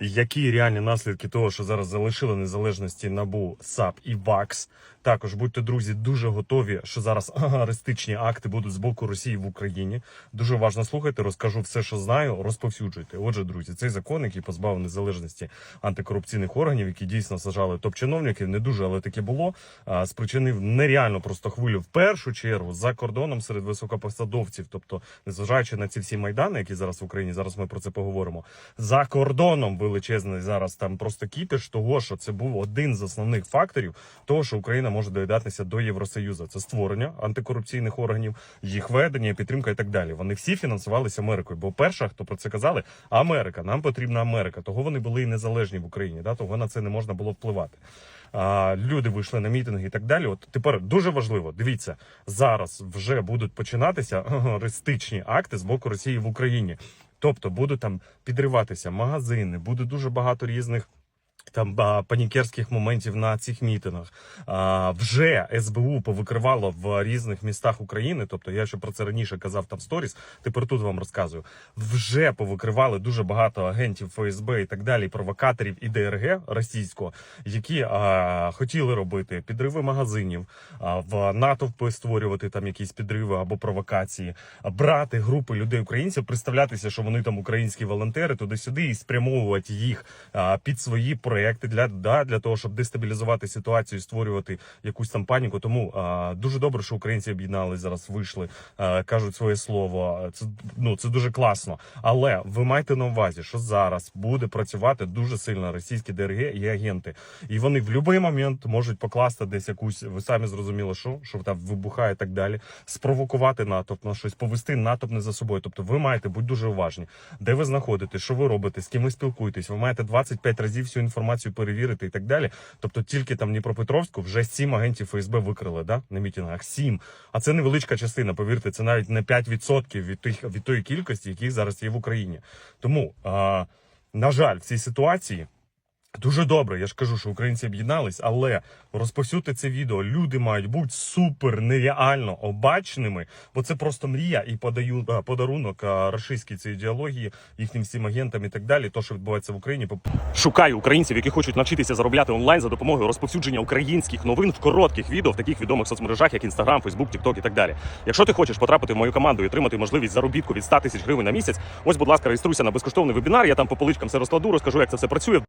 Які реальні наслідки того, що зараз залишили незалежності НАБУ, САП і ВАКС? Також будьте друзі, дуже готові, що зараз аристичні акти будуть з боку Росії в Україні. Дуже уважно слухайте, розкажу все, що знаю, розповсюджуйте. Отже, друзі, цей закон, який позбавив незалежності антикорупційних органів, які дійсно сажали топ-чиновників, не дуже, але таке було. Спричинив нереально просто хвилю в першу чергу за кордоном серед високопосадовців. Тобто, незважаючи на ці всі майдани, які зараз в Україні, зараз ми про це поговоримо. За кордоном величезний зараз там просто кіпіш того, що це був один з основних факторів того, що Україна може доєднатися до Євросоюзу. Це створення антикорупційних органів, їх ведення, підтримка і так далі. Вони всі фінансувалися Америкою. Бо перша, хто про це казали, Америка. Нам потрібна Америка. Того вони були і незалежні в Україні. Да? Того на це не можна було впливати. А, люди вийшли на мітинги і так далі. От тепер дуже важливо. Дивіться, зараз вже будуть починатися ристичні акти з боку Росії в Україні. Тобто будуть там підриватися магазини, буде дуже багато різних. Там панікерських моментів на цих мітингах вже СБУ повикривало в різних містах України. Тобто, я ще про це раніше казав там сторіс. Тепер тут вам розказую. Вже повикривали дуже багато агентів ФСБ і так далі, провокаторів і ДРГ російського, які а, хотіли робити підриви магазинів, а, в натовпи створювати там якісь підриви або провокації, а, брати групи людей українців, представлятися, що вони там українські волонтери туди-сюди і спрямовувати їх а, під свої проекти для, да, для того, щоб дестабілізувати ситуацію, і створювати якусь там паніку. Тому а, дуже добре, що українці об'єднались зараз, вийшли, а, кажуть своє слово. Це ну це дуже класно. Але ви маєте на увазі, що зараз буде працювати дуже сильно російські ДРГ і агенти, і вони в будь-який момент можуть покласти десь якусь. Ви самі зрозуміли, що що там вибухає і так далі, спровокувати натовп на щось, повести натовп не за собою. Тобто, ви маєте бути дуже уважні, де ви знаходитесь, що ви робите, з ким ви спілкуєтесь. Ви маєте 25 разів всю інформацію перевірити і так далі. Тобто, тільки там Дніпропетровську вже сім агентів ФСБ викрили, да на мітингах. Сім. А це невеличка частина. Повірте, це навіть не 5% від тих від тої кількості, які зараз є в Україні. Тому а, на жаль, в цій ситуації. Дуже добре, я ж кажу, що українці об'єднались, але розповсюдьте це відео. Люди мають бути супер нереально обачними, бо це просто мрія і подаю подарунок а, рашистській цій ідеології, їхнім всім агентам і так далі. То, що відбувається в Україні, шукаю українців, які хочуть навчитися заробляти онлайн за допомогою розповсюдження українських новин в коротких відео в таких відомих соцмережах, як Instagram, Facebook, TikTok і так далі. Якщо ти хочеш потрапити в мою команду і отримати можливість заробітку від 100 тисяч гривень на місяць, ось, будь ласка, реєструйся на безкоштовний вебінар. Я там по поличкам все розкладу, розкажу, як це все працює.